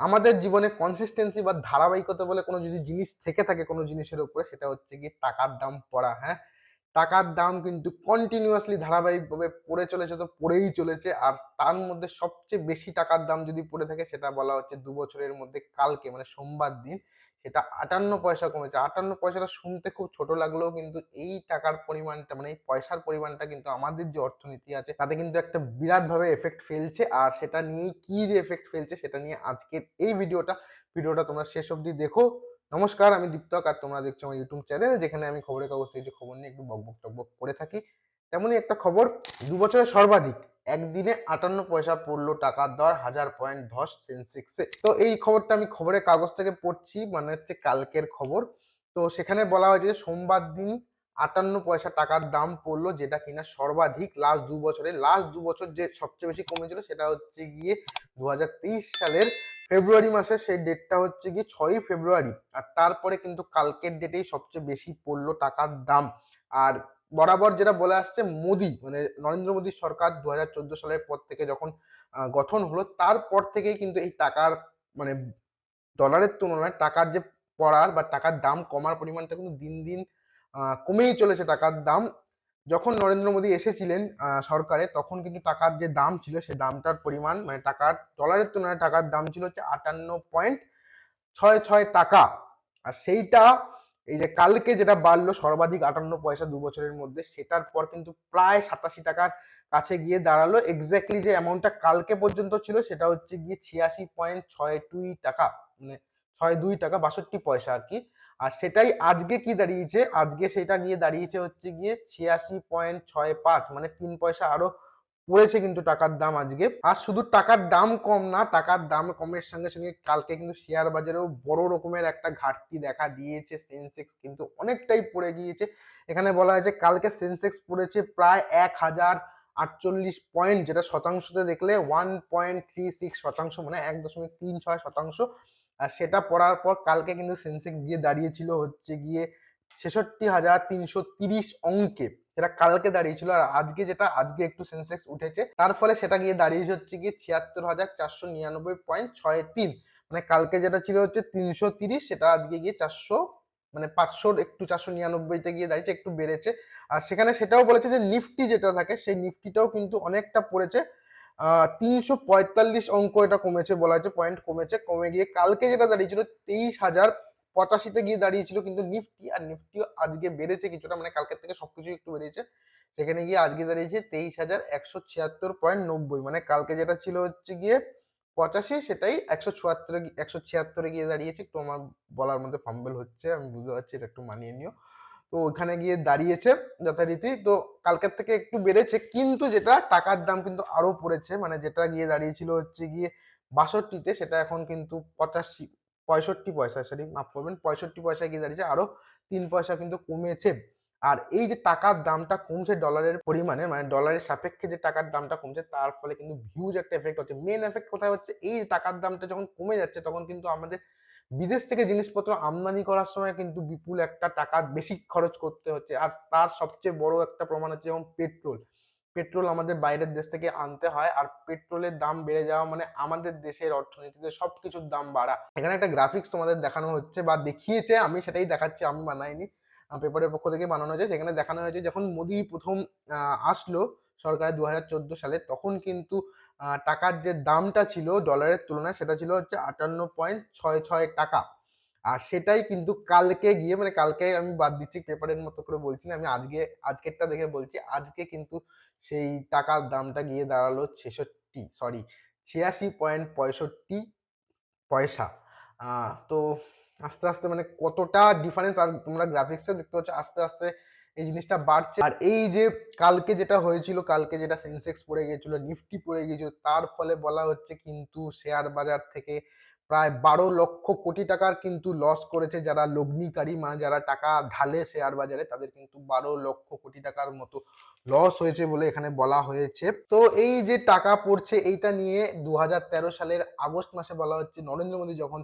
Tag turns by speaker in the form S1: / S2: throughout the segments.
S1: আমাদের জীবনে কনসিস্টেন্সি বা ধারাবাহিকতা বলে কোনো যদি জিনিস থেকে থাকে কোনো জিনিসের উপরে, সেটা হচ্ছে কি টাকার দাম পড়া হ্যাঁ? টাকার দাম কিন্তু কন্টিনিউয়াসলি ধারাবাহিকভাবে পড়ে চলেছে তো পড়েই চলেছে। আর তার মধ্যে সবচেয়ে বেশি টাকার দাম যদি পড়ে থাকে সেটা বলা হচ্ছে দু বছরের মধ্যে কালকে মানে সোমবার দিন। সেটা আটান্ন পয়সা কমেছে। আটান্ন পয়সাটা শুনতে খুব ছোট লাগলেও কিন্তু এই টাকার পরিমাণটা মানে এই পয়সার পরিমাণটা কিন্তু আমাদের যে অর্থনীতি আছে, তাতে কিন্তু একটা বিরাটভাবে এফেক্ট ফেলছে। আর সেটা নিয়েই কি যে এফেক্ট ফেলছে সেটা নিয়ে আজকের এই ভিডিওটা। ভিডিওটা তোমরা শেষ অবধি দেখো। নমস্কার, আমি দীপ্তক আর তোমরা দেখছ আমার ইউটিউব চ্যানেল যেখানে আমি খবরের কাগজ থেকে খবর নিয়ে একটু বকবক টকবক করে থাকি। তেমনই একটা খবর, দু বছরের সর্বাধিক, একদিনে আটান্ন পয়সা পড়ল টাকার দর, হাজার পয়েন্ট ধস সেন্সেক্সে তো এই খবরটা আমি খবরের কাগজ থেকে পড়ছি মানে হচ্ছে কালকের খবর। তো সেখানে বলা হয়েছে সোমবার দিন আটান্ন পয়সা টাকার দাম পড়ল, যেটা কিনা সর্বাধিক লাস্ট দু বছরে। লাস্ট দু বছর যে সবচেয়ে বেশি কমেছিল সেটা হচ্ছে গিয়ে দুহাজার তেইশ সালের ফেব্রুয়ারি মাসের সেই ডেটটা হচ্ছে গিয়ে ছয়ই ফেব্রুয়ারি। আর তারপরে কিন্তু কালকের ডেটেই সবচেয়ে বেশি পড়ল টাকার দাম। আর বরাবর যেটা বলে আসছে, মোদি মানে নরেন্দ্র মোদী সরকার দু হাজার চোদ্দ সালের পর থেকে যখন গঠন হলো, তারপর থেকেই কিন্তু এই টাকার মানে ডলারের তুলনায় টাকার যে পড়ার বা টাকার দাম কমার পরিমাণটা কিন্তু দিন দিন কমেই চলেছে টাকার দাম। যখন নরেন্দ্র মোদী এসেছিলেন সরকারে, তখন কিন্তু টাকার যে দাম ছিল, সে দামটার পরিমাণ মানে টাকার ডলারের তুলনায় টাকার দাম ছিল হচ্ছে আটান্ন পয়েন্ট ছয় ছয় টাকা। আর সেইটা, এই যে কালকে যেটা বাড়লো সর্বাধিক আটান্ন পয়সা দু বছরের মধ্যে, সেটার পর কিন্তু প্রায় সাতাশি টাকার কাছে গিয়ে দাঁড়াল। এক্স্যাক্টলি যে অ্যামাউন্টটা কালকে পর্যন্ত ছিল, সেটা হচ্ছে গিয়ে ছিয়াশি পয়েন্ট ছয় দুই টাকা মানে ছয় দুই টাকা, বাষট্টি পয়সা আর কি। আর সেটাই আজকে কি দাঁড়িয়েছে? আজকে সেটা গিয়ে দাঁড়িয়েছে হচ্ছে গিয়ে ছিয়াশি পয়েন্ট ছয় পাঁচ মানে তিন পয়সা আরও পড়েছে কিন্তু টাকার দাম আজকে। আর শুধু টাকার দাম কম না, টাকার দাম কমের সঙ্গে সঙ্গে কালকে কিন্তু শেয়ার বাজারেও বড় রকমের একটা ঘাটতি দেখা দিয়েছে সেন্সেক্স কিন্তু অনেকটাই পড়ে গিয়েছে। এখানে বলা হয়েছে কালকে সেন্সেক্স পড়েছে প্রায় এক হাজার আটচল্লিশ পয়েন্ট, যেটা শতাংশতে দেখলে ওয়ান পয়েন্ট থ্রি সিক্স শতাংশ মানে এক দশমিক তিন ছয় শতাংশ আর সেটা পড়ার পর কালকে কিন্তু সেন্সেক্স গিয়ে দাঁড়িয়েছিল হচ্ছে গিয়ে ছেষট্টি হাজার তিনশো তিরিশ অঙ্কে। যেটা কালকে দাঁড়িয়েছিল আর আজকে যেটা, আজকে একটু সেন্সেক্স উঠেছে। তার ফলে সেটা গিয়ে দাঁড়িয়েছে হচ্ছে গিয়ে ছিয়াত্তর হাজার চারশো নিরানব্বই পয়েন্ট ছয় তিন। মানে কালকে যেটা ছিল হচ্ছে তিনশো তিরিশ, সেটা আজকে গিয়ে চারশো মানে পাঁচশোর একটু চারশো নিরানব্বইতে গিয়ে দাঁড়িয়েছে, একটু বেড়েছে। আর সেখানে সেটাও বলেছে যে নিফটি যেটা থাকে, সেই নিফটিটাও কিন্তু অনেকটা পড়েছে। তিনশো পঁয়তাল্লিশ অঙ্ক এটা কমেছে, বলা হয়েছে পয়েন্ট কমেছে, কমে গিয়ে কালকে যেটা দাঁড়িয়েছিল, তেইশ হাজার পঁচাশিতে গিয়ে দাঁড়িয়েছিল, কিন্তু নিফটি আর নিফটিও আজকে বেড়েছে কিছুটা মানে কালকের থেকে সবকিছু একটু বেড়েছে। সেখানে গিয়ে আজকে দাঁড়িয়েছে তেইশ হাজার একশো ছিয়াত্তর পয়েন্ট নব্বই মানে কালকে যেটা ছিল হচ্ছে গিয়ে পঁচাশি, সেটাই একশো চুয়াত্তরে একশো ছিয়াত্তরে গিয়ে দাঁড়িয়েছে। একটু আমার বলার মধ্যে ফাম্বেল হচ্ছে, আমি বুঝতে পারছি, এটা একটু মানিয়ে নিও। তো ওখানে গিয়ে দাঁড়িয়েছে যথারীতি। তো কালকের থেকে একটু বেড়েছে, কিন্তু যেটা টাকার দাম কিন্তু আরও পড়েছে। মানে যেটা গিয়ে দাঁড়িয়েছিল হচ্ছে গিয়ে বাষট্টিতে, সেটা এখন কিন্তু পঁচাশি, পঁয়ষট্টি পয়সা সরি মাফ করবেন, পঁয়ষট্টি পয়সা গিয়ে দাঁড়িয়েছে। আরও তিন পয়সা কিন্তু কমেছে। আর এই যে টাকার দামটা কমছে ডলারের পরিমাণে মানে ডলারের সাপেক্ষে যে টাকার দামটা কমছে, তার ফলে কিন্তু হিউজ একটা এফেক্ট হচ্ছে। মেন এফেক্ট কোথায় হচ্ছে? এই টাকার দামটা যখন কমে যাচ্ছে, তখন কিন্তু আমাদের বিদেশ থেকে জিনিসপত্র আমদানি করার সময় কিন্তু বিপুল একটা টাকা বেশি খরচ করতে হচ্ছে। আর তার সবচেয়ে বড় একটা প্রমাণ হচ্ছে যেমন পেট্রোল। পেট্রোল আমাদের বাইরের দেশ থেকে আনতে হয় আর পেট্রোলের দাম বেড়ে যাওয়া মানে আমাদের দেশের অর্থনীতিতে সবকিছুর দাম বাড়া। এখানে একটা গ্রাফিক্স তোমাদের দেখানো হচ্ছে বা দেখিয়েছে, আমি সেটাই দেখাচ্ছি, আমি বানাইনি। পেপারের পক্ষ থেকে বানানো হয়েছে। সেখানে দেখানো হয়েছে যখন মোদি প্রথম আসলো সরকার দু হাজার সালে, তখন কিন্তু টাকার যে দামটা ছিল ডলারের তুলনায় সেটা ছিল হচ্ছে আটান্ন পয়েন্ট ছয় ছয় টাকা। আর সেটাই কিন্তু কালকে গিয়ে মানে কালকে আমি বাদ দিচ্ছি, পেপারের মতো করে বলছি না, আমি আজকে, আজকেরটা দেখে বলছি, আজকে কিন্তু সেই টাকার দামটা গিয়ে দাঁড়াল ছেষট্টি সরি ছিয়াশি পয়েন্ট পঁয়ষট্টি পয়সা। তো আস্তে আস্তে মানে কতটা ডিফারেন্স আর তোমরা গ্রাফিক্সে দেখতে পাচ্ছ, আস্তে আস্তে এই জিনিসটা বাড়ছে। আর এই যে কালকে যেটা হয়েছিল, কালকে যেটা সেন্সেক্স পড়ে গিয়েছিল, নিফটি পড়ে গিয়েছিল, তার ফলে বলা হচ্ছে কিন্তু শেয়ার বাজার থেকে প্রায় বারো লক্ষ কোটি টাকার কিন্তু লস করেছে যারা লগ্নিকারী মানে যারা টাকা ঢালে শেয়ার বাজারে, তাদের কিন্তু বারো লক্ষ কোটি টাকার মতো লস হয়েছে বলে এখানে বলা হয়েছে। তো এই যে টাকা পড়ছে, এইটা নিয়ে দু হাজার তেরো সালের আগস্ট মাসে বলা হচ্ছে, নরেন্দ্র মোদী যখন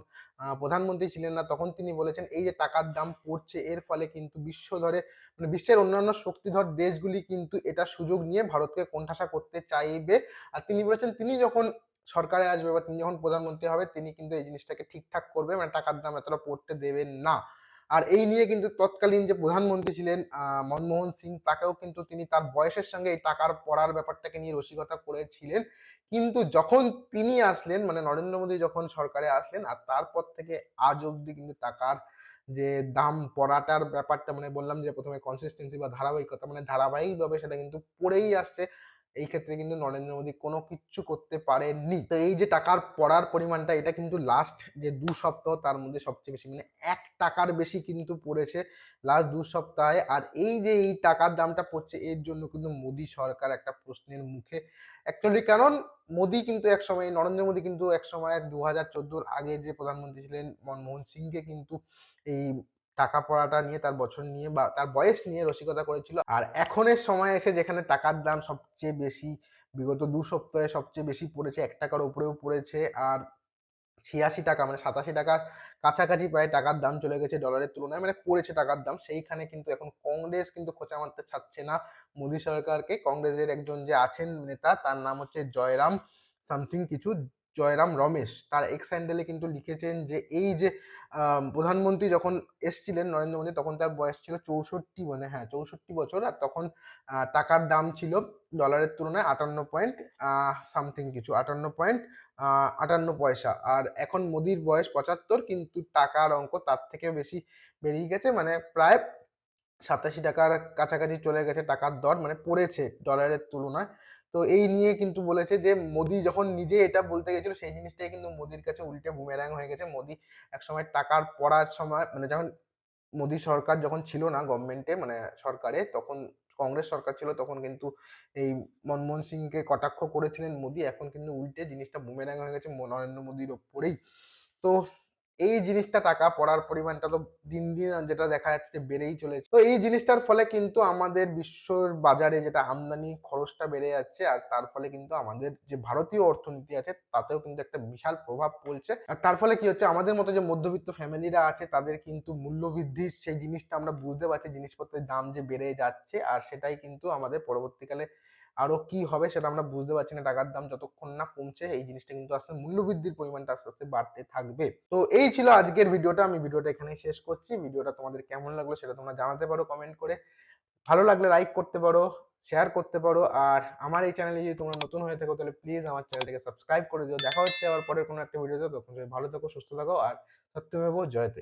S1: প্রধানমন্ত্রী ছিলেন না, তখন তিনি বলেছেন, এই যে টাকার দাম পড়ছে, এর ফলে কিন্তু বিশ্ব ধরে মানে বিশ্বের অন্যান্য শক্তিধর দেশগুলি কিন্তু এটা সুযোগ নিয়ে ভারতকে কোণঠাসা করতে চাইবে। আর তিনি বলেছেন, তিনি যখন সরকারে আসবে বা তিনি যখন প্রধানমন্ত্রী হবে, তিনি কিন্তু এই জিনিসটাকে ঠিকঠাক করবে মানে টাকার দাম এতটা পড়তে দেবেন না। আর এই নিয়ে কিন্তু তৎকালীন যে প্রধানমন্ত্রী ছিলেন মনমোহন সিং, তাকেও কিন্তু তিনি তার বয়সের সঙ্গে এই টাকার পড়ার ব্যাপারটাকে নিয়ে রসিকতা করেছিলেন। কিন্তু যখন তিনি আসলেন মানে নরেন্দ্র মোদী যখন সরকারে আসলেন, আর তারপর থেকে আজ অব্দি কিন্তু টাকার যে দাম পড়াটার ব্যাপারটা মানে বললাম যে প্রথমে কনসিস্টেন্সি বা ধারাবাহিকতা মানে ধারাবাহিকভাবে সেটা কিন্তু পড়েই আসছে। এই ক্ষেত্রে কিন্তু নরেন্দ্র মোদী কোনো কিচ্ছু করতে পারেননি। তো এই যে টাকার পড়ার পরিমাণটা, এটা কিন্তু লাস্ট যে দু সপ্তাহ তার মধ্যে সবচেয়ে বেশি মানে এক টাকার বেশি কিন্তু পড়েছে লাস্ট দু সপ্তাহে। আর এই যে এই টাকার দামটা পড়ছে, এর জন্য কিন্তু মোদী সরকার একটা প্রশ্নের মুখে অ্যাকচুয়ালি কারণ মোদী কিন্তু এক সময়, নরেন্দ্র মোদী কিন্তু এক সময় দু হাজার চোদ্দোর আগে যে প্রধানমন্ত্রী ছিলেন মনমোহন সিংকে কিন্তু এই টাকা পড়াটা নিয়ে, তার বছর নিয়ে বা তার বয়স নিয়ে রসিকতা করেছিল। আর এখনের সময় এসে যেখানে টাকার দাম সবচেয়ে বেশি, বিগত দু সপ্তাহে সবচেয়ে বেশি পড়েছে, এক টাকার উপরেও পড়েছে। আর ছিয়াশি টাকা মানে সাতাশি টাকার কাছাকাছি প্রায় টাকার দাম চলে গেছে ডলারের তুলনায়। মানে পড়েছে টাকার দাম। সেইখানে কিন্তু এখন কংগ্রেস কিন্তু খোঁচা মারতে ছাড়ছে না। মোদী সরকারকে কংগ্রেসের একজন যে আছেন নেতা, তার নাম হচ্ছে জয়রাম সামথিং কিছু। জয়রাম রমেশ, তার এক্স হ্যান্ডেলে কিন্তু লিখেছেন যে, এই যে প্রধানমন্ত্রী যখন এসছিলেন নরেন্দ্র মোদী, তখন তার বয়স ছিল চৌষট্টি মানে হ্যাঁ চৌষট্টি বছর, আর তখন টাকার দাম ছিল ডলারের তুলনায় আটান্ন পয়েন্ট সামথিং কিছু, আটান্ন পয়েন্ট আটান্ন পয়সা। আর এখন মোদির বয়স পঁচাত্তর, কিন্তু টাকার অঙ্ক তার থেকে বেশি বেরিয়ে গেছে মানে প্রায় সাতাশি টাকার কাছাকাছি চলে গেছে টাকার দর মানে পড়েছে ডলারের তুলনায়। তো এই নিয়ে কিন্তু বলেছে যে মোদি যখন নিজে এটা বলতে গেছিল, সেই জিনিসটাই কিন্তু মোদির কাছে উল্টে বুমেরাং হয়ে গেছে। মোদি একসময় টাকার পড়ার সময় মানে যখন মোদি সরকার যখন ছিল না গভর্নমেন্টে মানে সরকারে, তখন কংগ্রেস সরকার ছিল, তখন কিন্তু এই মনমোহন সিংকে কটাক্ষ করেছিলেন মোদি। এখন কিন্তু উল্টে জিনিসটা বুমেরাং হয়ে গেছে নরেন্দ্র মোদির ওপরেই। তো এই জিনিসটা টাকা পড়ার পরিমাণটা তো দিন দিন যেটা দেখা যাচ্ছে বেড়েই চলেছে। তো এই জিনিসটার ফলে কিন্তু আমাদের বিশ্বর বাজারে যেটা আমদানি খরচটা বেড়ে যাচ্ছে আর তার ফলে কিন্তু আমাদের যে ভারতীয় অর্থনীতি আছে তাতেও কিন্তু একটা বিশাল প্রভাব পড়ছে। আর তার ফলে কি হচ্ছে আমাদের মতো যে মধ্যবিত্ত ফ্যামিলিরা আছে তাদের কিন্তু মূল্যবৃদ্ধির সেই জিনিসটা আমরা বুঝতে পারছি, জিনিসপত্রের দাম যে বেড়ে যাচ্ছে আর সেটাই কিন্তু আমাদের পরবর্তীকালে আরও কি হবে সেটা আমরা বুঝতে পারছি না। টাকার দাম যতক্ষণ না কমছে, এই জিনিসটা কিন্তু আস্তে মূল্যবৃদ্ধির পরিমাণটা আস্তে আস্তে বাড়তে থাকবে। তো এই ছিল আজকের ভিডিওটা। আমি ভিডিওটা এখানেই শেষ করছি। ভিডিওটা তোমাদের কেমন লাগল সেটা তোমরা জানাতে পারো কমেন্ট করে। ভালো লাগলে লাইক করতে পারো শেয়ার করতে পারো। আর আমার এই চ্যানেলে যদি তোমরা নতুন হয়ে থাকো, তাহলে প্লিজ আমার চ্যানেলটাকে সাবস্ক্রাইব করে দিও। দেখা হচ্ছে আবার পরের কোনো একটা ভিডিওতে তখন ভালো থাকো, সুস্থ থাকো। আর সত্যমেব জয়তে